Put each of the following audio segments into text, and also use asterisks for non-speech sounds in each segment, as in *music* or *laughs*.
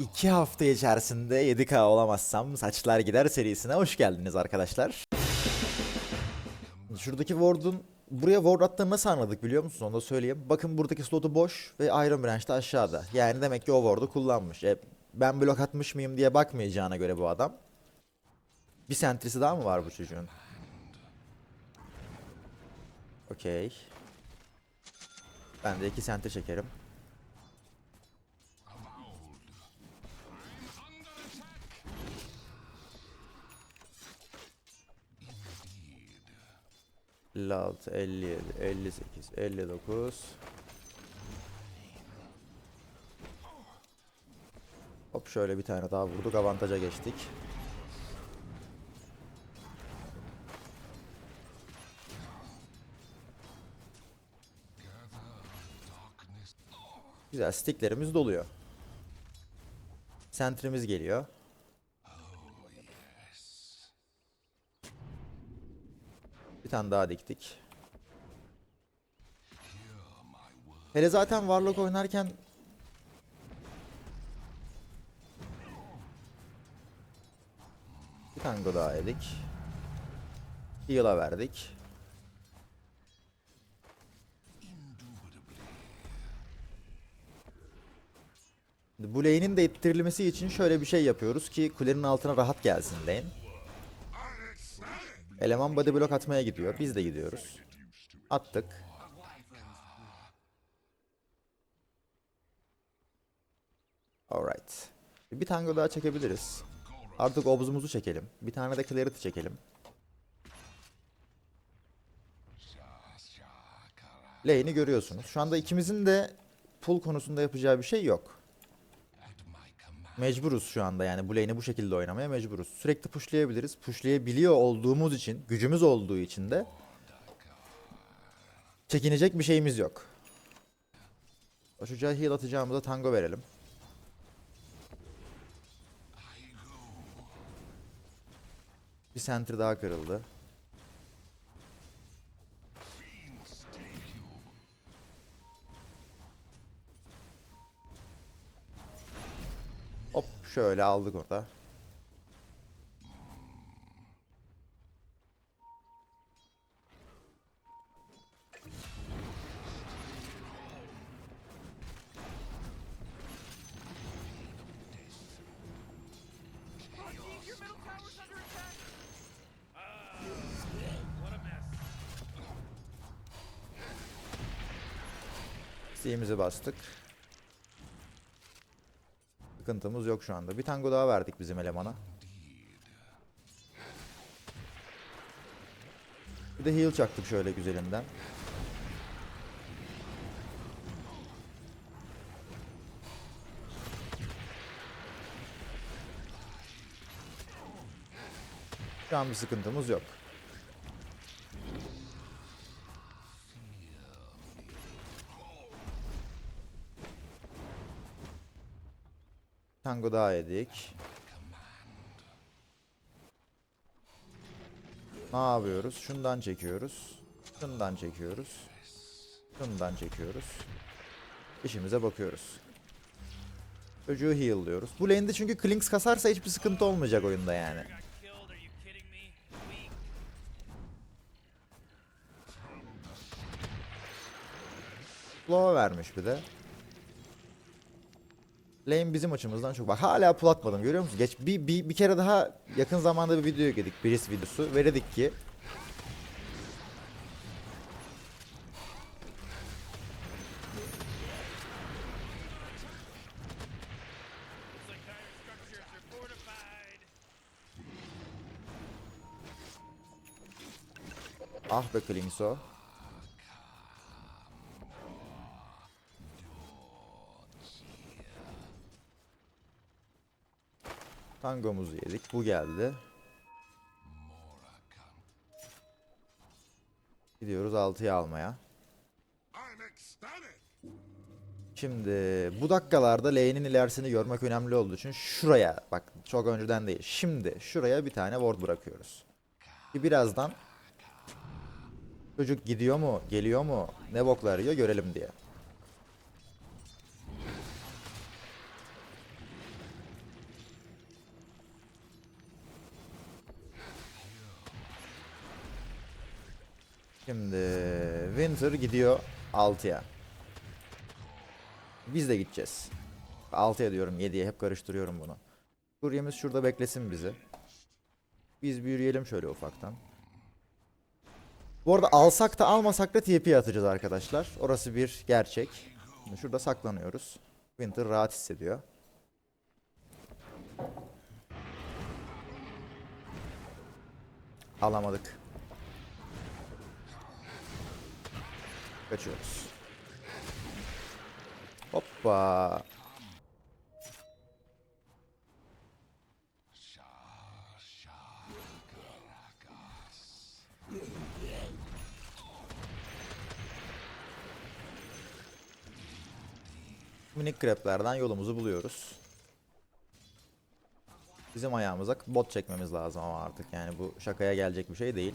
İki hafta içerisinde 7K olamazsam saçlar gider serisine hoş geldiniz arkadaşlar. Şuradaki ward'un buraya ward attığını nasıl anladık biliyor musunuz? Onu da söyleyeyim. Bakın buradaki slotu boş ve Iron Branch de aşağıda. Yani demek ki o ward'u kullanmış. E, ben blok atmış mıyım diye bakmayacağına göre bu adam. Bir sentrisi daha mı var bu çocuğun? Okey. Ben de iki sentri çekerim. ...56, 57, 58, 59... Hop şöyle bir tane daha vurduk, avantaja geçtik. Güzel, sticklerimiz doluyor. Sentrimiz geliyor. Bir tane daha diktik. Hele zaten Warlock oynarken bir tango daha yedik. Heal'a verdik. Bu lane'in de ittirilmesi için şöyle bir şey yapıyoruz ki kulenin altına rahat gelsin lane. Eleman body block atmaya gidiyor. Biz de gidiyoruz. Attık. Alright. Bir tango daha çekebiliriz. Artık obzumuzu çekelim. Bir tane de clarity çekelim. Lane'i görüyorsunuz. Şu anda ikimizin de pull konusunda yapacağı bir şey yok. Mecburuz şu anda yani bu lane'i bu şekilde oynamaya mecburuz. Sürekli pushlayabiliriz. Pushlayabiliyor olduğumuz için, gücümüz olduğu için de çekinecek bir şeyimiz yok. Çocuğa heal atacağımıza tango verelim. Bir sentry daha kırıldı. Şöyle aldık orada. C'imizi bastık. Sıkıntımız yok şu anda. Bir tango daha verdik bizim elemana. Bir de heal çaktık şöyle güzelinden. Şu an bir sıkıntımız yok. Tango daha yedik. Ne yapıyoruz? Şundan çekiyoruz. Şundan çekiyoruz. Şundan çekiyoruz. İşimize bakıyoruz. Çocuğu heal'lıyoruz. Bu lane'de çünkü Klinks kasarsa hiçbir sıkıntı olmayacak oyunda yani. Slow vermiş bir de. Lane bizim açımızdan çok. Bak hala pull atmadım görüyor musun? Geç bir, bir, bir kere daha yakın zamanda bir video yedik. Biris videosu. Ve dedik ki. Ah be Klinkso. Tangomuzu yedik. Bu geldi. Gidiyoruz 6'yı almaya. Şimdi bu dakikalarda lane'in ilerisini görmek önemli olduğu için şuraya bak çok önceden değil. Şimdi şuraya bir tane ward bırakıyoruz. Birazdan Çocuk gidiyor mu, geliyor mu, ne boklar yiyor görelim diye. Şimdi Winter gidiyor 6'ya. Biz de gideceğiz. 6'ya diyorum 7'ye hep karıştırıyorum bunu. Kuryemiz şurada beklesin bizi. Biz bir yürüyelim şöyle ufaktan. Bu arada alsak da almasak da TP atacağız arkadaşlar. Orası bir gerçek. Şimdi şurada saklanıyoruz. Winter rahat hissediyor. Alamadık. Kaçıyoruz. Hoppa. Minik kreplerden yolumuzu buluyoruz. Bizim ayağımıza bot çekmemiz lazım ama artık yani bu şakaya gelecek bir şey değil.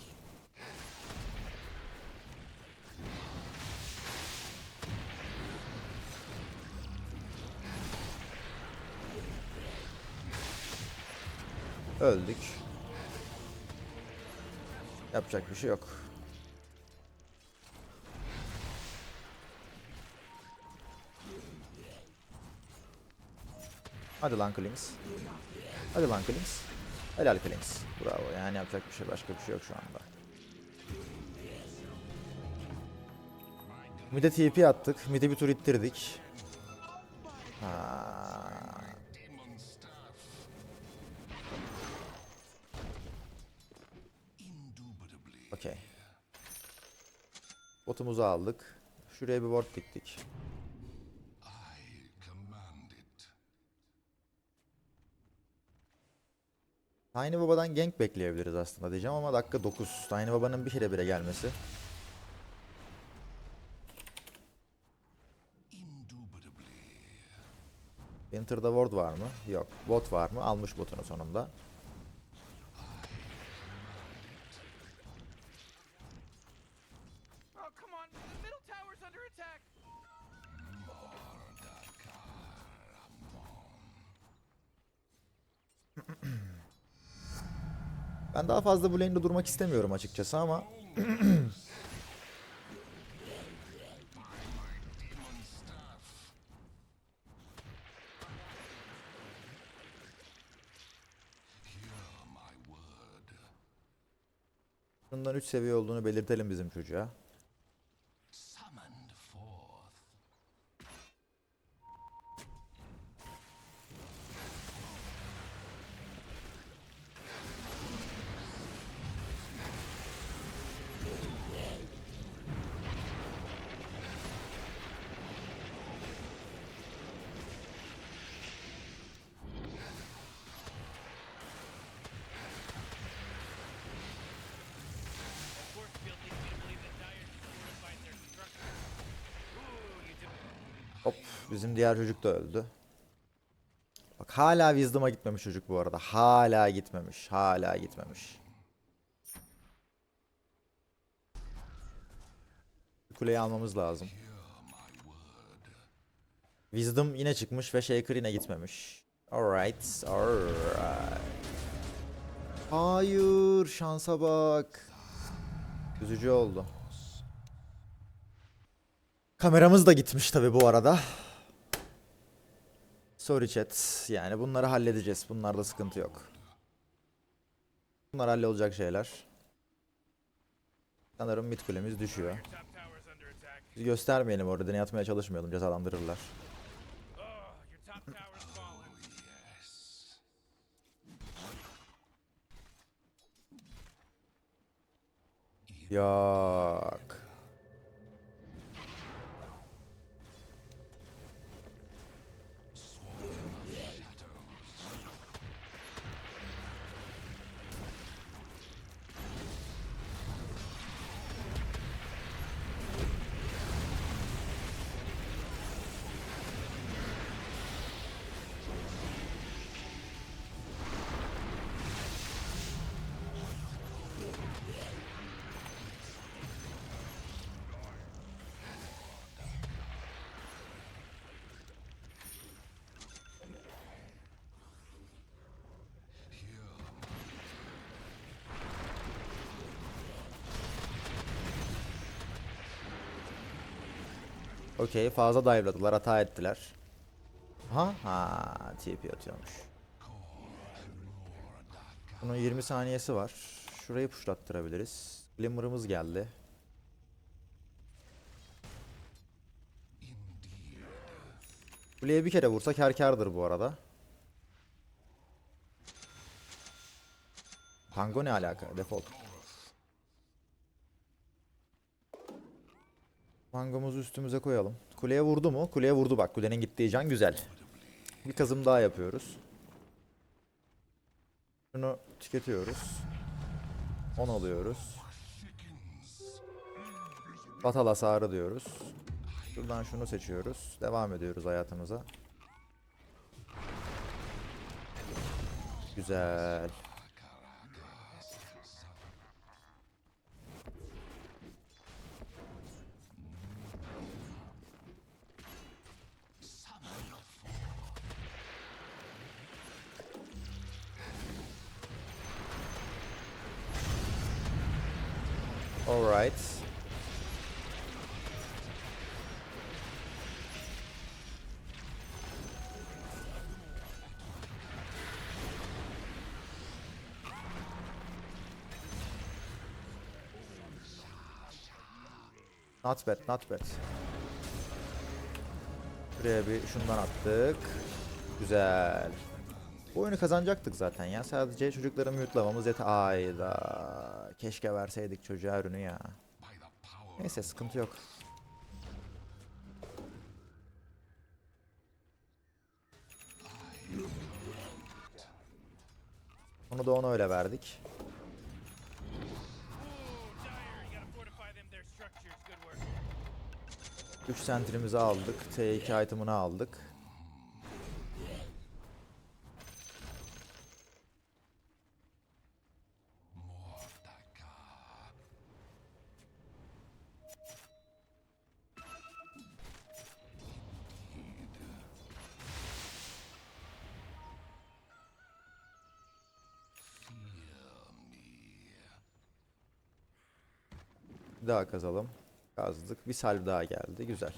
Öldük. Yapacak bir şey yok. Hadi lan Klings. Hadi lan Klings. Helal Klings. Bravo. Yani yapacak bir şey başka bir şey yok şu anda. Mid'e TP attık. Mid'e bir tur ittirdik. Ha. Okey. Botumuzu aldık. Şuraya bir ward diktik. Tiny Baba'dan gank bekleyebiliriz aslında diyeceğim ama dakika 9. Tiny Baba'nın bir kere bile gelmesi. Winter'da ward var mı? Yok. Bot var mı? Almış botunu sonunda. Ben daha fazla bu lane'de durmak istemiyorum açıkçası ama *clears throat* Bundan 3 seviye olduğunu belirtelim bizim çocuğa. Bizim diğer çocuk da öldü. Bak hala Wisdom'a gitmemiş çocuk bu arada. Hala gitmemiş. Hala gitmemiş. Kuleyi almamız lazım. Wisdom yine çıkmış ve Shaker yine gitmemiş. Alright, alright. Hayır, şansa bak. Üzücü oldu. Kameramız da gitmiş tabi bu arada. Sorry chat. Yani bunları halledeceğiz. Bunlarda sıkıntı yok. Bunlar hallolacak şeyler. Sanırım mid kulemiz düşüyor. Biz göstermeyelim orada. Deney atmaya çalışmayalım. Cezalandırırlar. Yok. Okey fazla dive'ladılar hata ettiler. Ha ha TP atıyormuş. Bunun 20 saniyesi var. Şurayı pushlattırabiliriz. Glimmer'ımız geldi. Kuleye bir kere vursak her bu arada. Tango ne alaka? Default. Mangomuzu üstümüze koyalım. Kuleye vurdu mu? Kuleye vurdu bak. Kulenin gittiği can güzel. Bir kazım daha yapıyoruz. Şunu tüketiyoruz. 10 alıyoruz. Batal hasarı diyoruz. Şuradan şunu seçiyoruz. Devam ediyoruz hayatımıza. Güzel. Not bad, not bad. Buraya bir şundan attık. Güzel. Bu oyunu kazanacaktık zaten ya. Sadece çocukları mute'lamamız yeter. Ayda. Keşke verseydik çocuğa ürünü ya. Neyse sıkıntı yok. Onu da ona öyle verdik. 3 sentrimizi aldık. T2 item'ını aldık. Daha kazalım. Kazdık. Bir salv daha geldi. Güzel.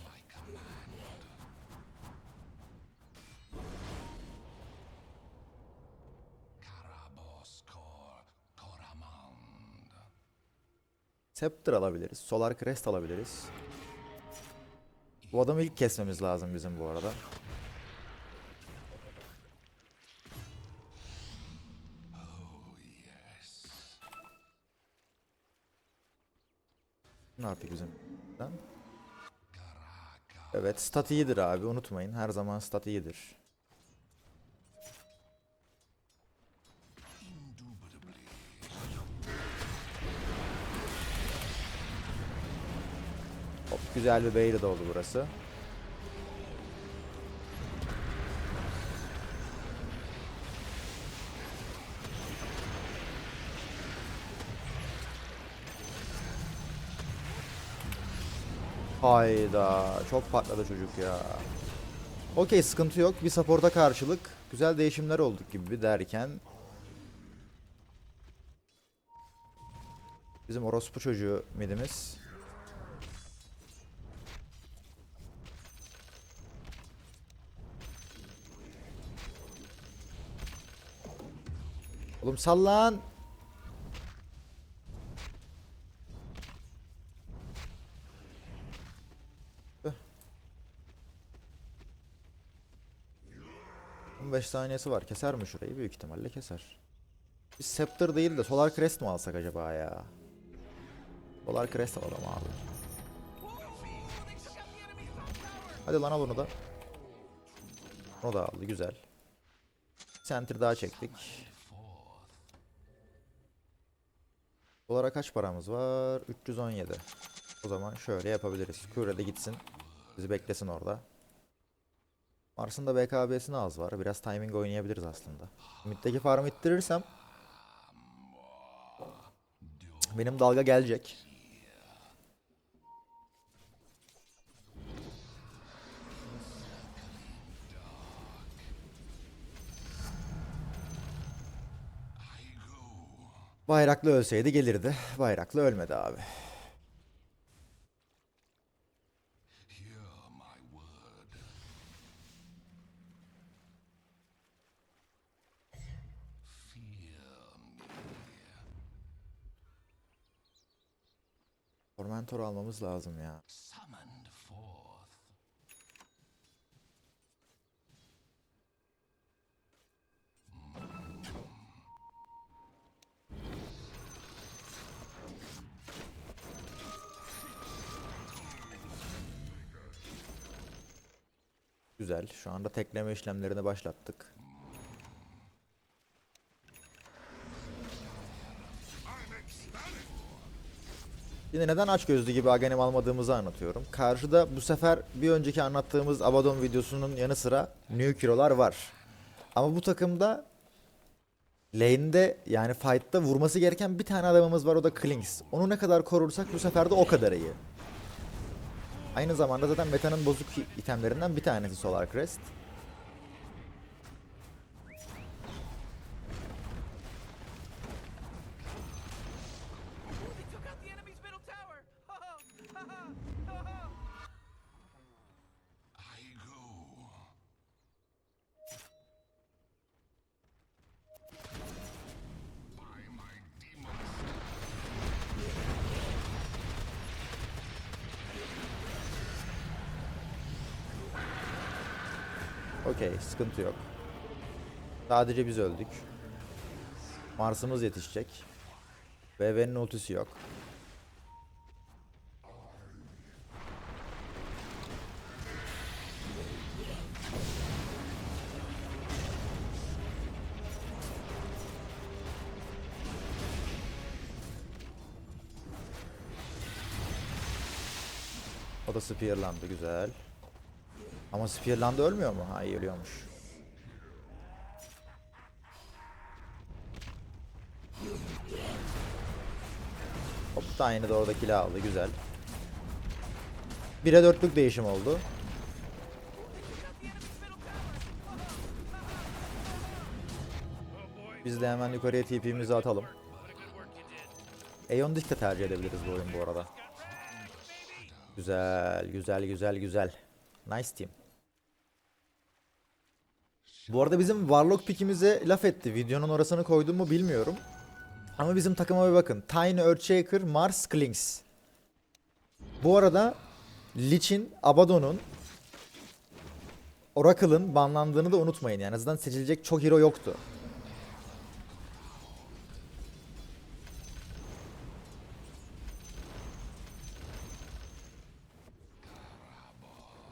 Scepter alabiliriz. Solar Crest alabiliriz. Bu adamı ilk kesmemiz lazım bizim bu arada. Ne artık bizim? Lan? Evet stat iyidir abi unutmayın. Her zaman stat iyidir. Hop, güzel bir baited oldu burası. Hayda çok patladı çocuk ya. Okey sıkıntı yok. Bir support'a karşılık güzel değişimler olduk gibi derken Bizim orospu çocuğu midimiz Oğlum sallan. 15 saniyesi var. Keser mi şurayı? Büyük ihtimalle keser. Biz Scepter değil de Solar Crest mi alsak acaba ya? Solar Crest alalım abi. Hadi lan al onu da. O da aldı güzel. Center daha çektik. Dolara kaç paramız var? 317. O zaman şöyle yapabiliriz. Kure de gitsin. Bizi beklesin orada. Mars'ın da BKB'sine az var. Biraz timing oynayabiliriz aslında. Mid'deki farmı ittirirsem benim dalga gelecek. Bayraklı ölseydi gelirdi. Bayraklı ölmedi abi. Mentor almamız lazım ya. Güzel. Şu anda tekleme işlemlerini başlattık. Yine neden aç gözlü gibi Aghanim almadığımızı anlatıyorum. Karşıda bu sefer bir önceki anlattığımız Abaddon videosunun yanı sıra New Hero'lar var. Ama bu takımda lane'de yani fight'ta vurması gereken bir tane adamımız var o da Klings. Onu ne kadar korursak bu sefer de o kadar iyi. Aynı zamanda zaten metanın bozuk itemlerinden bir tanesi Solar Crest. Sıkıntı yok. Sadece biz öldük. Mars'ımız yetişecek. VV'nin ultisi yok. O da spearlandı güzel. Ama spearlandı ölmüyor mu? Ha ölüyormuş. Aynı da orada kill aldı güzel. 1'e 4'lük değişim oldu. Biz de hemen yukarıya TP'mizi atalım. Aeon Disk de tercih edebiliriz bu oyun bu arada. Güzel, güzel, güzel, güzel. Nice team. Bu arada bizim Warlock pickimize laf etti. Videonun orasını koydum mu bilmiyorum. Ama bizim takıma bir bakın. Tiny Earthshaker, Mars, Klings. Bu arada Lich'in, Abaddon'un, Oracle'ın banlandığını da unutmayın. Yani zaten seçilecek çok hero yoktu.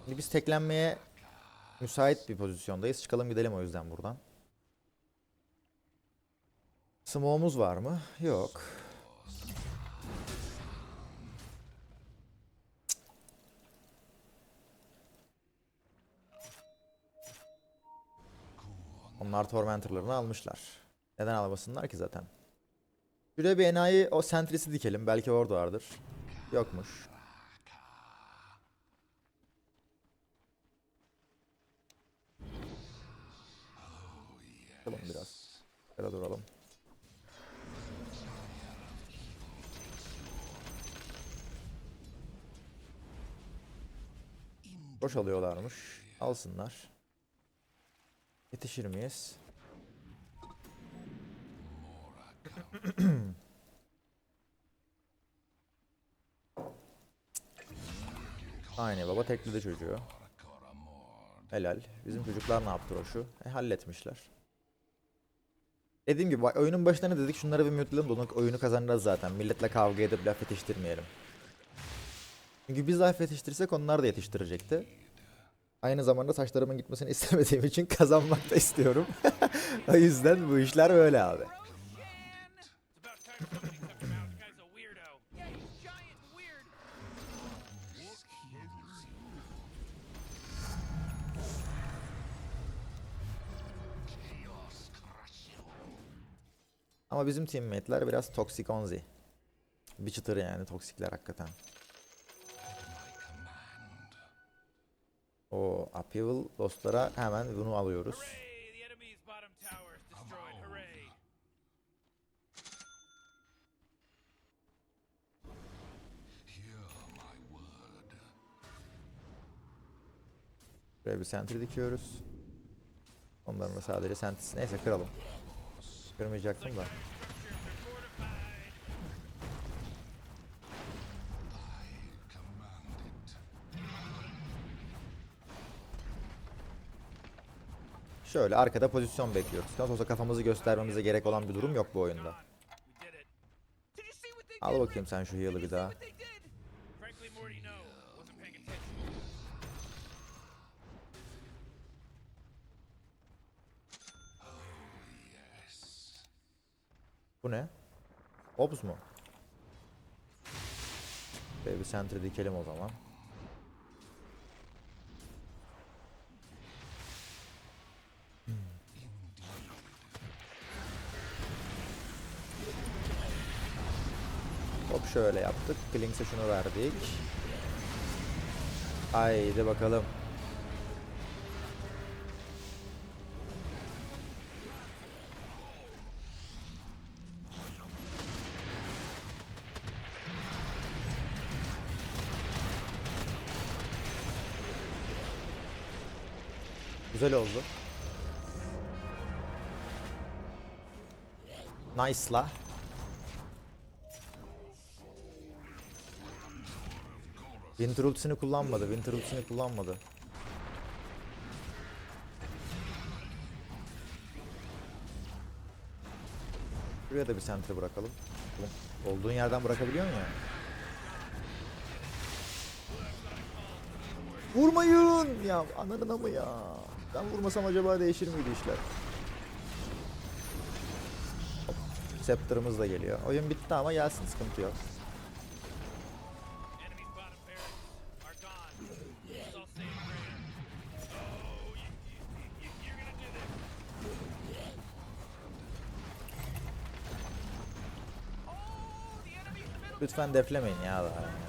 Biz teklenmeye müsait bir pozisyondayız. Çıkalım gidelim o yüzden buradan. Smoke'umuz var mı? Yok. Onlar Tormentor'larını almışlar. Neden almasınlar ki zaten? Şuraya bir enayi o Sentry'si dikelim. Belki orada vardır. Yokmuş. Duralım biraz. Şöyle duralım. Alıyorlarmış. Alsınlar. Yetişir miyiz? *clears throat* Aynı baba tekledi çocuğu. Helal. Bizim çocuklar ne yaptı o şu? E halletmişler. Dediğim gibi bak oyunun başında ne dedik? Şunları bir mute'layalım da oyunu kazanacağız zaten. Milletle kavga edip laf yetiştirmeyelim. Çünkü biz laf yetiştirsek onlar da yetiştirecekti. Aynı zamanda saçlarımın gitmesini *laughs* istemediğim için kazanmak da istiyorum. *laughs* o yüzden bu işler böyle abi. Ama bizim teammate'ler biraz toksik onzi. Bir çıtır yani toksikler hakikaten. O Upheaval dostlara hemen bunu alıyoruz. Buraya bir sentry dikiyoruz. Onların da sadece sentrisi. Neyse kıralım. Kırmayacaktım da. Şöyle arkada pozisyon bekliyoruz. Nasıl olsa kafamızı göstermemize gerek olan bir durum yok bu oyunda. Al bakayım sen şu heal'ı bir daha. Bu ne? Obz mu? Şöyle bir center dikelim o zaman. Şöyle yaptık. Klings'e şunu verdik. Haydi bakalım. Güzel oldu. Nice Winter ultisini kullanmadı. Winter ultisini kullanmadı. Buraya da bir center bırakalım. Olduğun yerden bırakabiliyor musun ya? Vurmayın! Ya ananına mı ya? Ben vurmasam acaba değişir miydi işler? Scepter'ımız da geliyor. Oyun bitti ama gelsin sıkıntı yok. Lütfen deflemeyin ya daha.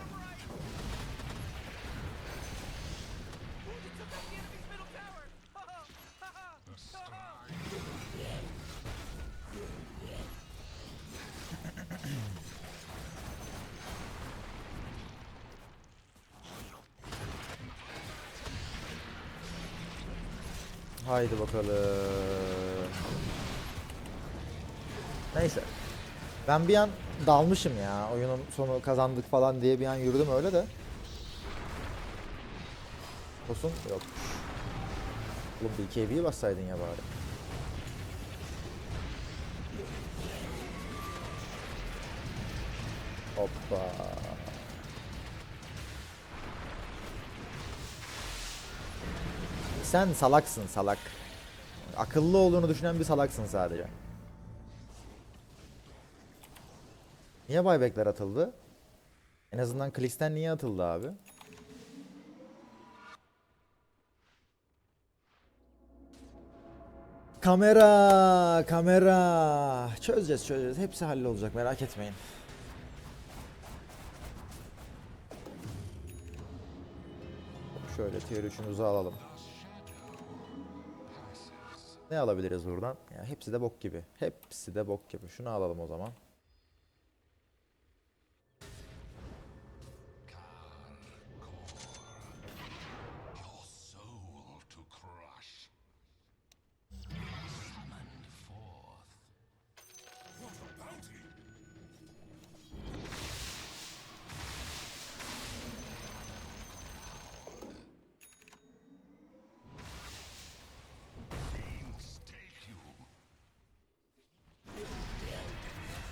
Haydi bakalım. Neyse. Ben bir an dalmışım ya. Oyunun sonu kazandık falan diye bir an yürüdüm öyle de. Olsun yok. Oğlum eviyi bassaydın ya bari. Hoppa. Sen salaksın salak. Akıllı olduğunu düşünen bir salaksın sadece. Niye buybackler atıldı? En azından Clix'ten niye atıldı abi? Kamera, kamera. Çözeceğiz, çözeceğiz. Hepsi hallolacak merak etmeyin. Şöyle tier 3'ümüzü alalım. Ne alabiliriz buradan? Ya hepsi de bok gibi. Hepsi de bok gibi. Şunu alalım o zaman.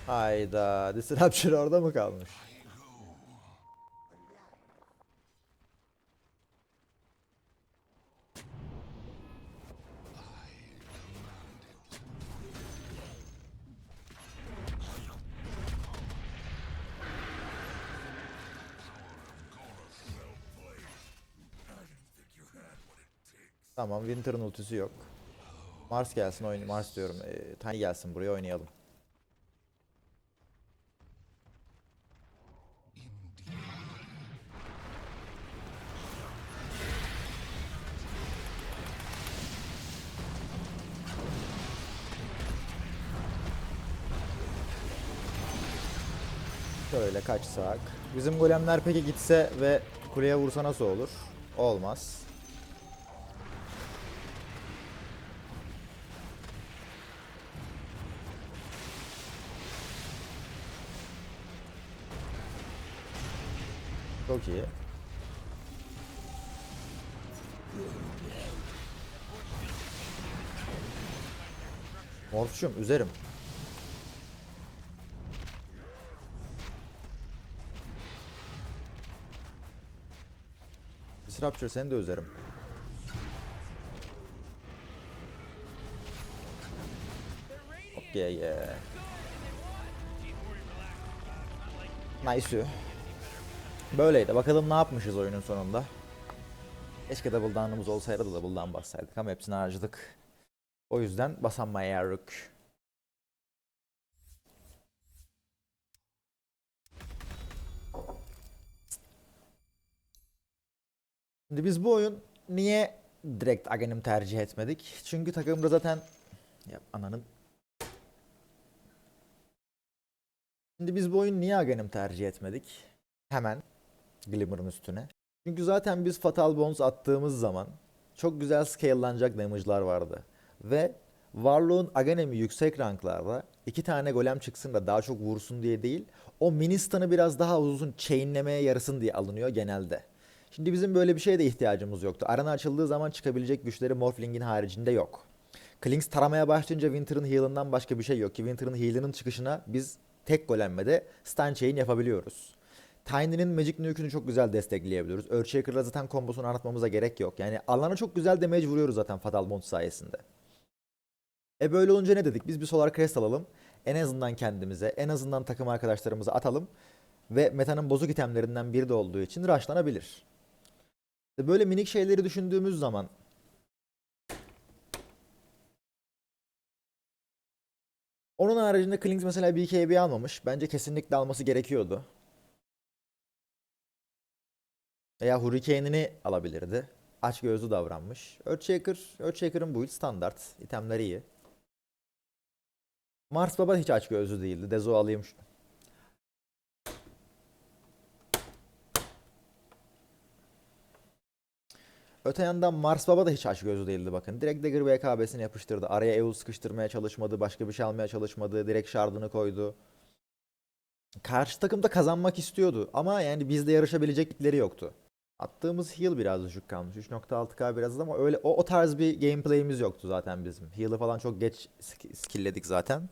Hayda. Disruption orada mı kalmış? Tamam, Winter'ın ultisi yok. Mars gelsin oyun Mars diyorum. Ee, Tiny gelsin buraya oynayalım. Şöyle kaçsak. Bizim golemler peki gitse ve kuleye vursa nasıl olur? Olmaz. Çok iyi. Morfşum üzerim. Disruptor seni de üzerim. Okay, yeah. Nice. Böyleydi. Bakalım ne yapmışız oyunun sonunda. Keşke double down'ımız olsaydı da double down bassaydık ama hepsini harcadık. O yüzden basamayarık. Şimdi biz bu oyun niye direkt Aghanim tercih etmedik? Çünkü takımda zaten ya ananın Şimdi biz bu oyun niye Aghanim tercih etmedik? Hemen Glimmer'ın üstüne. Çünkü zaten biz Fatal Bones attığımız zaman çok güzel scale'lanacak damage'lar vardı. Ve Warlock'un Aghanim'i yüksek ranklarda iki tane golem çıksın da daha çok vursun diye değil, o ministanı biraz daha uzun chainlemeye yarasın diye alınıyor genelde. Şimdi bizim böyle bir şeye de ihtiyacımız yoktu. Arena açıldığı zaman çıkabilecek güçleri Morphling'in haricinde yok. Klings taramaya başlayınca Winter'ın heal'ından başka bir şey yok ki Winter'ın heal'ının çıkışına biz tek golemmede stun chain yapabiliyoruz. Tiny'nin Magic Nuke'ünü çok güzel destekleyebiliyoruz. Earthshaker'la zaten kombosunu anlatmamıza gerek yok. Yani alana çok güzel damage vuruyoruz zaten Fatal Bond sayesinde. E böyle olunca ne dedik? Biz bir Solar Crest alalım. En azından kendimize, en azından takım arkadaşlarımıza atalım. Ve metanın bozuk itemlerinden biri de olduğu için rushlanabilir. Böyle minik şeyleri düşündüğümüz zaman Onun haricinde Klings mesela BKB almamış. Bence kesinlikle alması gerekiyordu. Veya Hurricane'ini alabilirdi. Aç gözlü davranmış. Earthshaker, Earthshaker'ın build standart. İtemleri iyi. Mars Baba hiç aç gözlü değildi. Dezo alayım şunu. Öte yandan Mars Baba da hiç aç gözlü değildi bakın. Direkt Dagger BKB'sini yapıştırdı. Araya Eul sıkıştırmaya çalışmadı. Başka bir şey almaya çalışmadı. Direkt şardını koydu. Karşı takım da kazanmak istiyordu. Ama yani bizde yarışabilecekleri yoktu. Attığımız heal biraz düşük kalmış. 3.6k biraz az ama öyle o, o tarz bir gameplay'imiz yoktu zaten bizim. Heal'ı falan çok geç sk- skill'ledik zaten.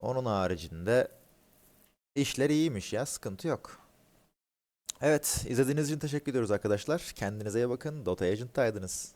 Onun haricinde işler iyiymiş ya. Sıkıntı yok. Evet, izlediğiniz için teşekkür ediyoruz arkadaşlar. Kendinize iyi bakın. Dota Agent'taydınız.